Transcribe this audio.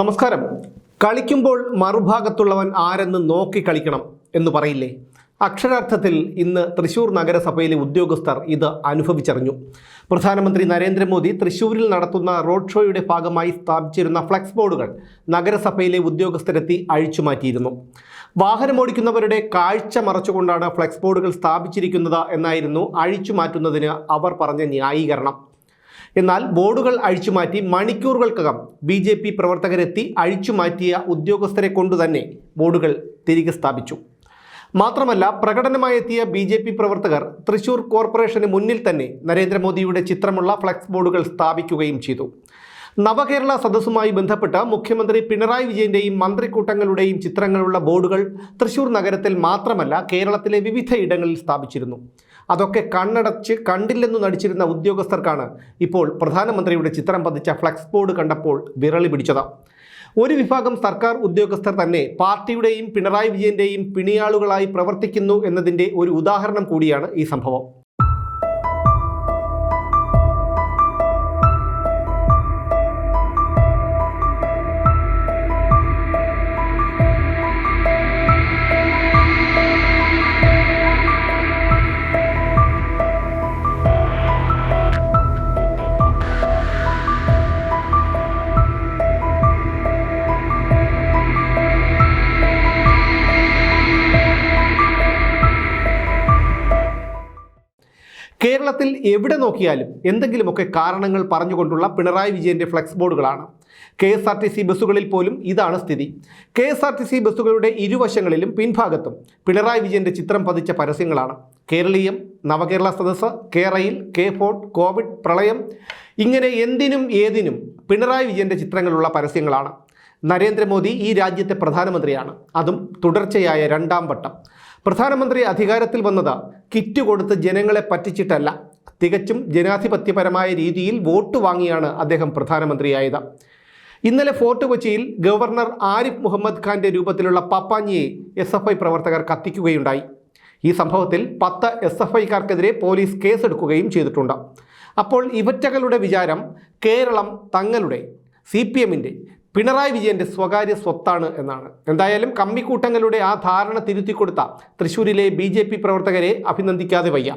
നമസ്കാരം. കളിക്കുമ്പോൾ മറുഭാഗത്തുള്ളവൻ ആരെന്ന് നോക്കി കളിക്കണം എന്ന് പറയില്ലേ? അക്ഷരാർത്ഥത്തിൽ ഇന്ന് തൃശൂർ നഗരസഭയിലെ ഉദ്യോഗസ്ഥർ ഇത് അനുഭവിച്ചറിഞ്ഞു. പ്രധാനമന്ത്രി നരേന്ദ്രമോദി തൃശൂരിൽ നടത്തുന്ന റോഡ് ഷോയുടെ ഭാഗമായി സ്ഥാപിച്ചിരുന്ന ഫ്ലെക്സ് ബോർഡുകൾ നഗരസഭയിലെ ഉദ്യോഗസ്ഥരെത്തി അഴിച്ചുമാറ്റിയിരുന്നു. വാഹനമോടിക്കുന്നവരുടെ കാഴ്ച മറച്ചുകൊണ്ടാണ് ഫ്ലെക്സ് ബോർഡുകൾ സ്ഥാപിച്ചിരിക്കുന്നത് എന്നായിരുന്നു അഴിച്ചുമാറ്റുന്നതിന് അവർ പറഞ്ഞ ന്യായീകരണം. എന്നാൽ ബോർഡുകൾ അഴിച്ചുമാറ്റി മണിക്കൂറുകൾക്കകം ബി ജെ പി പ്രവർത്തകരെത്തി അഴിച്ചുമാറ്റിയ ഉദ്യോഗസ്ഥരെ കൊണ്ടുതന്നെ ബോർഡുകൾ തിരികെ സ്ഥാപിച്ചു. മാത്രമല്ല പ്രകടനമായെത്തിയ ബി ജെ പി പ്രവർത്തകർ തൃശൂർ കോർപ്പറേഷന് മുന്നിൽ തന്നെ നരേന്ദ്രമോദിയുടെ ചിത്രമുള്ള ഫ്ലക്സ് ബോർഡുകൾ സ്ഥാപിക്കുകയും ചെയ്തു. നവകേരള സദസ്സുമായി ബന്ധപ്പെട്ട് മുഖ്യമന്ത്രി പിണറായി വിജയന്റെയും മന്ത്രിക്കൂട്ടങ്ങളുടെയും ചിത്രങ്ങളുള്ള ബോർഡുകൾ തൃശൂർ നഗരത്തിൽ മാത്രമല്ല കേരളത്തിലെ വിവിധ ഇടങ്ങളിൽ സ്ഥാപിച്ചിരുന്നു. അതൊക്കെ കണ്ണടച്ച് കണ്ടില്ലെന്നു നടിച്ചിരുന്ന ഉദ്യോഗസ്ഥർക്കാണ് ഇപ്പോൾ പ്രധാനമന്ത്രിയുടെ ചിത്രം പതിച്ച ഫ്ലക്സ് ബോർഡ് കണ്ടപ്പോൾ വിരളി പിടിച്ചത്. ഒരു വിഭാഗം സർക്കാർ ഉദ്യോഗസ്ഥർ തന്നെ പാർട്ടിയുടെയും പിണറായി വിജയന്റെയും പിണിയാളുകളായി പ്രവർത്തിക്കുന്നു എന്നതിന്റെ ഒരു ഉദാഹരണം കൂടിയാണ് ഈ സംഭവം. കേരളത്തിൽ എവിടെ നോക്കിയാലും എന്തെങ്കിലുമൊക്കെ കാരണങ്ങൾ പറഞ്ഞുകൊണ്ടുള്ള പിണറായി വിജയന്റെ flex ബോർഡുകളാണ് K S R T C ബസ്സുകളിൽ പോലും ഇതാണ് സ്ഥിതി. K S R T C ബസ്സുകളുടെ ഇരുവശങ്ങളിലും പിൻഭാഗത്തും പിണറായി വിജയന്റെ ചിത്രം പതിച്ച പരസ്യങ്ങളാണ്. കേരളീയം നവകേരള സദസ്സ് കേരയിൽ കെ ഫോർട്ട് കോവിഡ് പ്രളയം ഇങ്ങനെ എന്തിനും ഏതിനും പിണറായി വിജയന്റെ ചിത്രങ്ങളുള്ള പരസ്യങ്ങളാണ്. നരേന്ദ്രമോദി ഈ രാജ്യത്തെ പ്രധാനമന്ത്രിയാണ്. അതും തുടർച്ചയായ രണ്ടാം വട്ടം. പ്രധാനമന്ത്രി അധികാരത്തിൽ വന്നത്. കിറ്റ് കൊടുത്ത് ജനങ്ങളെ പറ്റിച്ചിട്ടല്ല. തികച്ചും ജനാധിപത്യപരമായ രീതിയിൽ വോട്ട് വാങ്ങിയാണ് അദ്ദേഹം പ്രധാനമന്ത്രിയായത്. ഇന്നലെ ഫോർട്ട് കൊച്ചിയിൽ ഗവർണർ ആരിഫ് മുഹമ്മദ് ഖാന്റെ രൂപത്തിലുള്ള പപ്പാഞ്ഞിയെ എസ് എഫ് ഐ പ്രവർത്തകർ കത്തിക്കുകയുണ്ടായി. ഈ സംഭവത്തിൽ പത്ത് എസ് എഫ് ഐക്കാർക്കെതിരെ പോലീസ് കേസെടുക്കുകയും ചെയ്തിട്ടുണ്ട്. അപ്പോൾ ഇവറ്റകളുടെ വിചാരം കേരളം തങ്ങളുടെ സി പി എമ്മിന്റെ പിണറായി വിജയന്റെ സ്വകാര്യ സ്വത്താണ് എന്നാണ്. എന്തായാലും കമ്മിക്കൂട്ടങ്ങളുടെ ആ ധാരണ തിരുത്തിക്കൊടുത്ത തൃശ്ശൂരിലെ ബി പ്രവർത്തകരെ അഭിനന്ദിക്കാതെ വയ്യ.